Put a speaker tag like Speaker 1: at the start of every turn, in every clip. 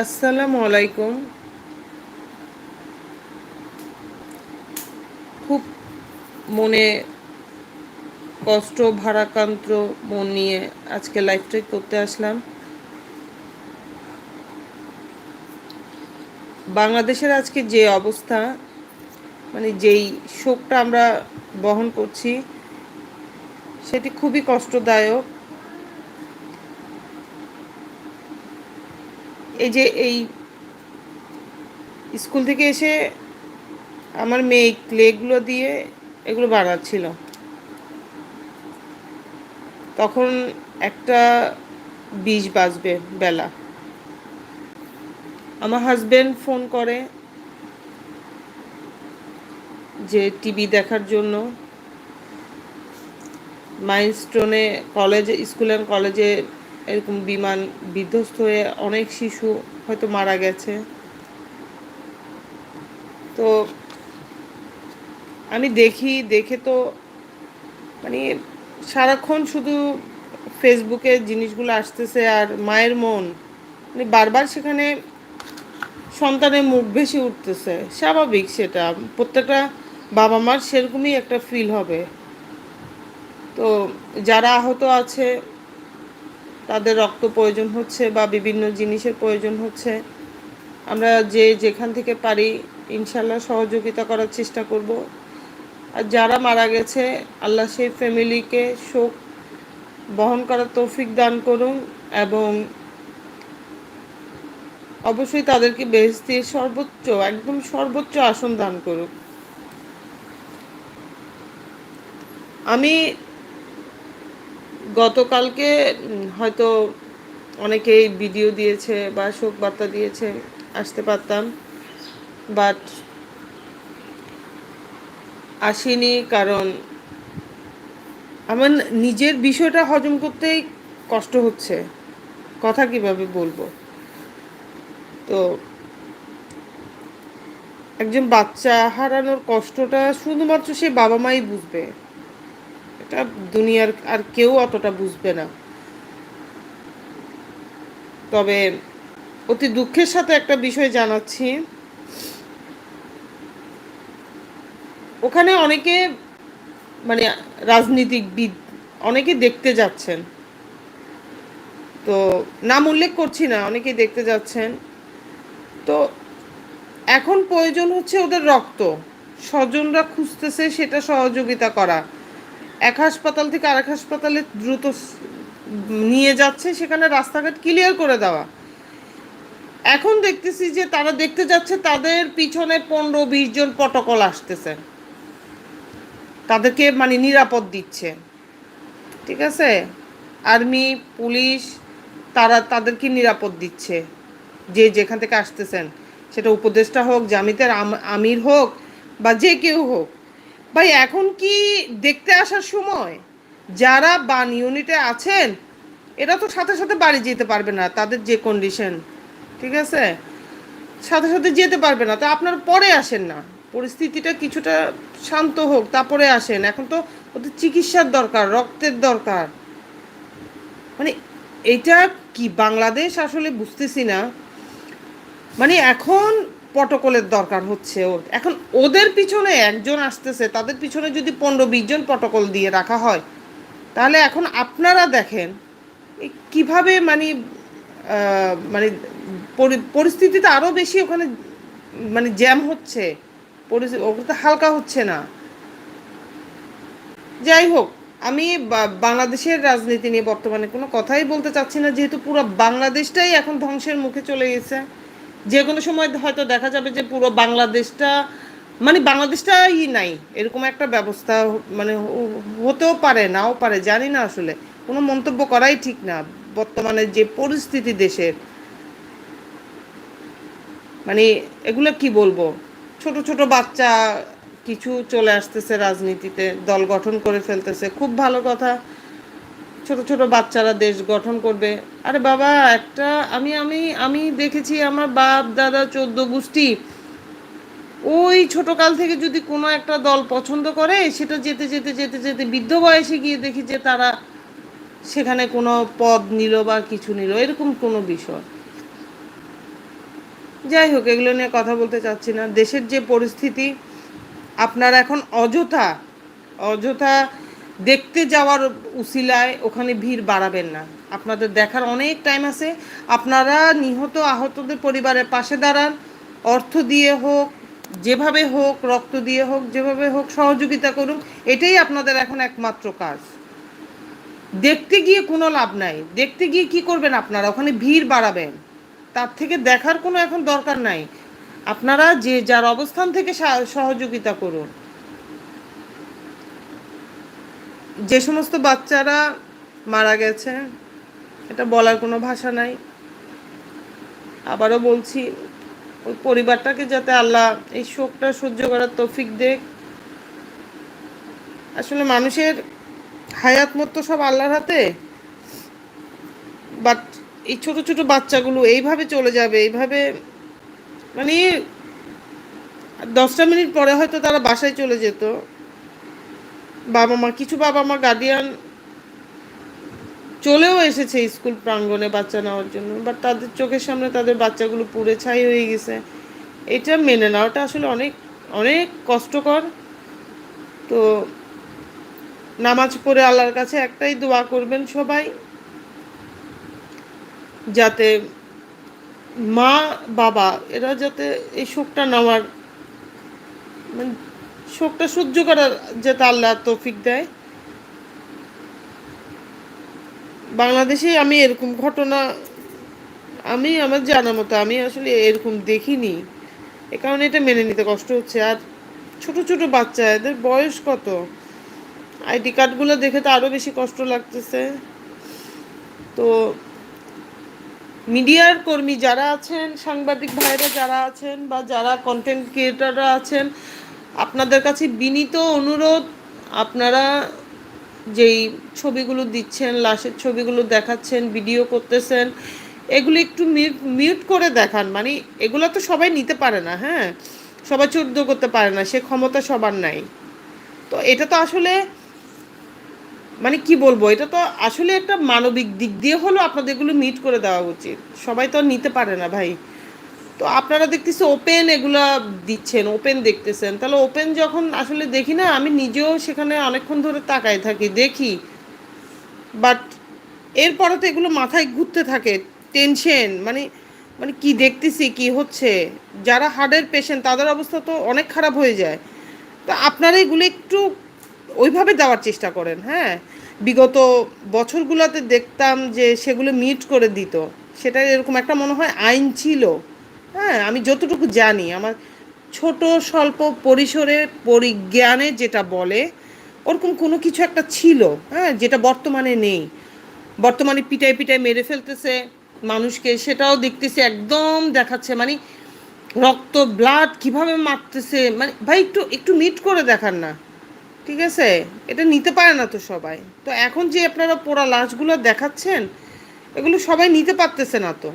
Speaker 1: আসসালামু আলাইকুম। খুব মনে কষ্ট, ভারাক্রান্ত মন নিয়ে আজকে লাইভটাই করতে আসলাম। বাংলাদেশের আজকে যে অবস্থা মানে যেই শোকটা আমরা বহন করছি, সেটি খুবই কষ্টদায়ক। এই যে এই স্কুল থেকে এসে আমার মেয়ে ক্লেগুলো দিয়ে এগুলো বানাচ্ছিল। তখন একটা বিষ বাজবে বেলা। আমার হাজব্যান্ড ফোন করে যে টিভি দেখার জন্য। মাইলস্টোনে কলেজে স্কুল অ্যান্ড কলেজে এরকম বিমান বিধ্বস্ত হয়ে অনেক শিশু হয়তো মারা গেছে। তো আমি দেখি, দেখে তো মানে সারাক্ষণ শুধু ফেসবুকে জিনিসগুলো আসতেছে আর মায়ের মন। মানে বারবার সেখানে সন্তানের মুখ ভেসে উঠতেছে। স্বাভাবিক সেটা, প্রত্যেকটা বাবা মার সেরকমই একটা ফিল হবে। তো যারা আহত আছে তাদের রক্ত প্রয়োজন হচ্ছে বা বিভিন্ন জিনিসের প্রয়োজন হচ্ছে। আমরা যে যেখান থেকে পারি ইনশাল্লাহ সহযোগিতা করার চেষ্টা করব। আর যারা মারা গেছে, আল্লাহ সেই ফ্যামিলিকে শোক বহন করার তৌফিক দান করুন এবং অবশ্যই তাদেরকে বেহেস্তির সর্বোচ্চ, একদম সর্বোচ্চ আসন দান করুক। আমি গতকালকে হয়তো অনেকেই ভিডিও দিয়েছে বা শোক বার্তা দিয়েছে, আসতে পারতাম। বাট আসিনি কারণ আমার নিজের বিষয়টা হজম করতেই কষ্ট হচ্ছে। কথা কীভাবে বলব? তো একজন বাচ্চা হারানোর কষ্টটা শুধুমাত্র সে বাবা মাই বুঝবে। এটা দুনিয়ার আর কেউ অতটা বুঝবে না। তবে অতি দুঃখের সাথে একটা বিষয় জানাচ্ছি। ওখানে অনেকে মানে রাজনীতিকবিদ অনেকে দেখতে যাচ্ছেন। তো নাম উল্লেখ করছি না অনেকে দেখতে যাচ্ছেন। তো এখন প্রয়োজন হচ্ছে ওদের রক্ত। স্বজনরা খুঁজতেছে সেটা সহযোগিতা করা। এক হাসপাতাল থেকে আরেক হাসপাতালে দ্রুত নিয়ে যাচ্ছে, সেখানে রাস্তাঘাট ক্লিয়ার করে দেওয়া। এখন দেখতেছি যে তারা দেখতে যাচ্ছে তাদের পিছনে পনেরো, বিশ জন পটকল আসতেছে। তাদেরকে মানে নিরাপদ দিচ্ছে। ঠিক আছে? আর্মি পুলিশ তারা তাদেরকে নিরাপদ দিচ্ছে। যে যেখান থেকে আসতেছেন। সেটা উপদেষ্টা হোক, জামিতের আমির হোক, বা যে কেউ হোক। ভাই, এখন কি দেখতে আসার সময়? যারা বান ইউনিটে আছেন, এরা তো সাথে সাথে বাড়ি যেতে পারবে না তাদের যে কন্ডিশন ঠিক আছে? সাথে সাথে যেতে পারবে না, তো আপনার পরে আসেন না। পরিস্থিতিটা কিছুটা শান্ত হোক, তারপরে আসেন। এখন তো ওদের চিকিৎসার দরকার, রক্তের দরকার। মানে এটা কি, বাংলাদেশ আসলে বুঝতেছি না। মানে এখন পটকলের দরকার হচ্ছে ওর। এখন ওদের পিছনে একজন আসতেছে, তাদের পিছনে যদি পনেরো বিশ জন পটকল দিয়ে রাখা হয়, তাহলে এখন আপনারা দেখেন কীভাবে মানে মানে পরিস্থিতিটা আরও বেশি ওখানে মানে জ্যাম হচ্ছে ওটা হালকা হচ্ছে না। যাই হোক, আমি বাংলাদেশের রাজনীতি নিয়ে বর্তমানে কোনো কথাই বলতে চাচ্ছি না, যেহেতু পুরো বাংলাদেশটাই এখন ধ্বংসের মুখে চলে গেছে। যে কোনো সময় হয়তো দেখা যাবে যে পুরো বাংলাদেশটা মানে বাংলাদেশটাই নাই, এরকম একটা ব্যবস্থা মানে হতেও পারে, নাও পারে, জানি না আসলে। কোনো মন্তব্য করাই ঠিক না, বর্তমানে যে পরিস্থিতি দেশের। মানে এগুলো কি বলব? ছোট ছোট বাচ্চা, কিছু চলে আসতেছে রাজনীতিতে, দল গঠন করে ফেলতেছে, খুব ভালো কথা। ছোট ছোট বাচ্চারা দেশ গঠন করবে। আরে বাবা, একটা, আমি আমি আমি দেখেছি আমার বাপ, দাদা, চোদ্দ গোষ্ঠী। ওই ছোট কাল থেকে যদি কোনো একটা দল পছন্দ করে, সেটা যেতে যেতে যেতে যেতে বৃদ্ধ বয়সে গিয়ে দেখি যে তারা সেখানে কোনো পদ নিল বা কিছু নিল। এরকম কোনো বিষয়। যাই হোক, এগুলো নিয়ে কথা বলতে চাচ্ছি না। দেশের যে পরিস্থিতি, আপনার এখন অযথা অযথা দেখতে যাওয়ার উসিলায় ওখানে ভিড় বাড়াবেন না। আপনাদের দেখার অনেক টাইম আছে। আপনারা নিহত আহতদের পরিবারের পাশে দাঁড়ান। অর্থ দিয়ে হোক, যেভাবে হোক, রক্ত দিয়ে হোক, যেভাবে হোক, সহযোগিতা করুন। এটাই আপনাদের এখন একমাত্র কাজ। দেখতে গিয়ে কোনো লাভ নাই। দেখতে গিয়ে কি করবেন আপনারা? ওখানে ভিড় বাড়াবেন। তার থেকে দেখার কোনো এখন দরকার নাই। আপনারা যে যার অবস্থান থেকে সহযোগিতা করুন। যে সমস্ত বাচ্চারা মারা গেছে, এটা বলার কোনো ভাষা নাই। আবারও বলছি, ওই পরিবারটাকে যাতে আল্লাহ এই শোকটা সহ্য করার তৌফিক দেখ আসলে মানুষের হায়াত মতো সব আল্লাহর হাতে বাট এই ছোট ছোট বাচ্চাগুলো এইভাবে চলে যাবে, এইভাবে মানে দশটা মিনিট পরে হয়তো তারা বাসায় চলে যেত। বাবা মা, কিছু বাবা মা গার্ডিয়ান চলেও এসেছে স্কুল প্রাঙ্গণে বাচ্চা নেওয়ার জন্য বাট তাদের চোখের সামনে তাদের বাচ্চাগুলো পুড়ে ছাই হয়ে গেছে। এটা মেনে নেওয়াটা আসলে অনেক অনেক কষ্টকর। তো নামাজ পড়ে আল্লাহর কাছে একটাই দোয়া করবেন সবাই, যাতে মা, বাবা, এরা যাতে এই শোকটা নেওয়ার মানে শোকটা সহ্য করার যাতে আল্লাহ তৌফিক দেয়। বাংলাদেশে আমি এরকম ঘটনা, আমি আমার জানা মতো আমি আসলে এরকম দেখিনি। এ কারণে এটা মেনে নিতে কষ্ট হচ্ছে। আর ছোট ছোট বাচ্চা, এদের বয়স কত? আইডি কার্ডগুলো দেখে তো আরও বেশি কষ্ট লাগতেছে। তো মিডিয়ার কর্মী যারা আছেন, সাংবাদিক ভাইরা যারা আছেন বা যারা কন্টেন্ট ক্রিয়েটাররা আছেন আপনাদের কাছে বিনীত অনুরোধ, আপনারা যেই ছবিগুলো দিচ্ছেন, লাশের ছবিগুলো দেখাচ্ছেন, ভিডিও করতেছেন, এগুলো একটু মিউট মিউট করে দেখান। মানে এগুলো তো সবাই নিতে পারে না হ্যাঁ? সবাই চোদ্দ করতে পারে না, সে ক্ষমতা সবার নাই। তো এটা তো আসলে মানে কি বলব, এটা তো আসলে একটা মানবিক দিক দিয়ে হলো আপনাদের এগুলো মিট করে দেওয়া উচিত। সবাই তো নিতে পারে না ভাই। তো আপনারা দেখতেছি ওপেন এগুলা দিচ্ছেন ওপেন দেখতেছেন। তাহলে ওপেন যখন আসলে দেখি না, আমি নিজেও সেখানে অনেকক্ষণ ধরে তাকায় থাকি, দেখি। বাট এরপরে তো এগুলো মাথায় ঘুরতে থাকে টেনশন মানে মানে কি দেখতেছি, কি হচ্ছে? যারা হার্টের পেশেন্ট তাদের অবস্থা তো অনেক খারাপ হয়ে যায়। তো আপনারা এগুলো একটু ওইভাবে দেওয়ার চেষ্টা করেন হ্যাঁ? বিগত বছরগুলোতে দেখতাম যে সেগুলো মিট করে দিত। সেটা এরকম একটা মনে হয় আইন ছিল। হ্যাঁ আমি যতটুকু জানি, আমার ছোট, স্বল্প পরিসরে, পরিজ্ঞানে যেটা বলে, ওরকম কোনো কিছু একটা ছিল হ্যাঁ যেটা বর্তমানে নেই। বর্তমানে পিটাই পিটাই মেরে ফেলতেছে মানুষকে, সেটাও দেখতেছে, একদম দেখাচ্ছে মানে রক্ত ব্লাড কীভাবে মারতেছে মানে ভাই একটু একটু মিট করে দেখান না, ঠিক আছে? এটা নিতে পারে না তো সবাই। তো এখন যে আপনারা পোড়া লাশগুলো দেখাচ্ছেন, এগুলো সবাই নিতে পারতেছে না তো।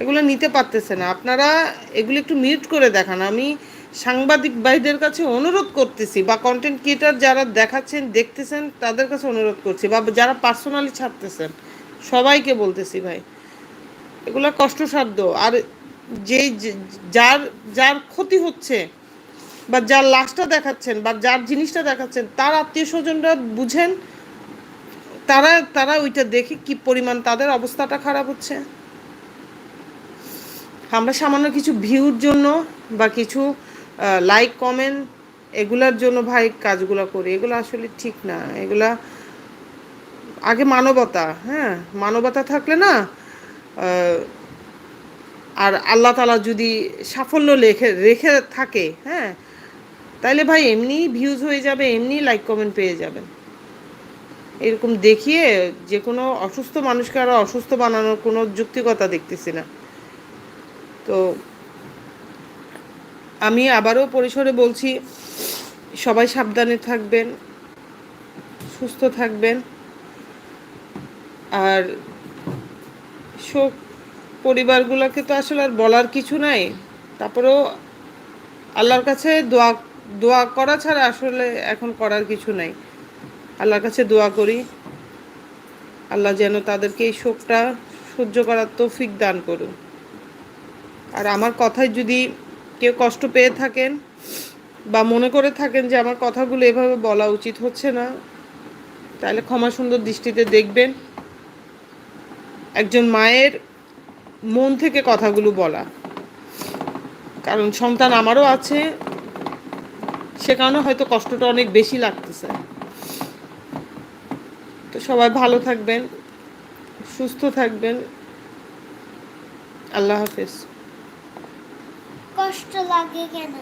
Speaker 1: এগুলো নিতে পারতেছে না। আপনারা এগুলো একটু মিউট করে দেখান। আমি সাংবাদিক ভাইদের কাছে অনুরোধ করতেছি বা কন্টেন্ট ক্রিয়েটার যারা দেখাচ্ছেন, দেখতেছেন, তাদের কাছে অনুরোধ করছি বা যারা পার্সোনালি ছাড়তেছেন, সবাইকে বলতেছি ভাই, এগুলো কষ্টসাধ্য। আর যে- যার যার ক্ষতি হচ্ছে বা যার লাশটা দেখাচ্ছেন বা যার জিনিসটা দেখাচ্ছেন, তার আত্মীয় স্বজনরা বুঝেন, তারা তারা ওইটা দেখে কি পরিমাণ তাদের অবস্থাটা খারাপ হচ্ছে। আমরা সামান্য কিছু ভিউর জন্য বা কিছু লাইক কমেন্ট এগুলার জন্য ভাই কাজগুলো করি। এগুলো আসলে ঠিক না। এগুলা আগে মানবতা হ্যাঁ? মানবতা থাকলে না আর আল্লাহ তালা যদি সাফল্য লেখে, রেখে থাকে হ্যাঁ? তাইলে ভাই এমনি ভিউজ হয়ে যাবে, এমনি লাইক কমেন্ট পেয়ে যাবেন। এরকম দেখিয়ে যে কোনো অসুস্থ মানুষকে আরও অসুস্থ বানানোর কোনো যুক্তিকতা দেখতেছি না। তো আমি আবারও পরিসরে বলছি, সবাই সাবধানে থাকবেন, সুস্থ থাকবেন। আর শোক পরিবারগুলোকে তো আসলে আর বলার কিছু নাই। তারপরেও আল্লাহর কাছে দোয়া দোয়া করা ছাড়া আসলে এখন করার কিছু নাই। আল্লাহর কাছে দোয়া করি, আল্লাহ যেন তাদেরকে এই শোকটা সহ্য করার তৌফিক দান করুন। আর আমার কথায় যদি কেউ কষ্ট পেয়ে থাকেন বা মনে করে থাকেন যে আমার কথাগুলো এভাবে বলা উচিত হচ্ছে না, তাহলে ক্ষমা সুন্দর দৃষ্টিতে দেখবেন। একজন মায়ের মন থেকে কথাগুলো বলা। কারণ সন্তান আমারও আছে, সে কারণে হয়তো কষ্টটা অনেক বেশি লাগতেছে। তো সবাই ভালো থাকবেন, সুস্থ থাকবেন। আল্লাহ হাফেজ।
Speaker 2: কষ্ট লাগে কেন?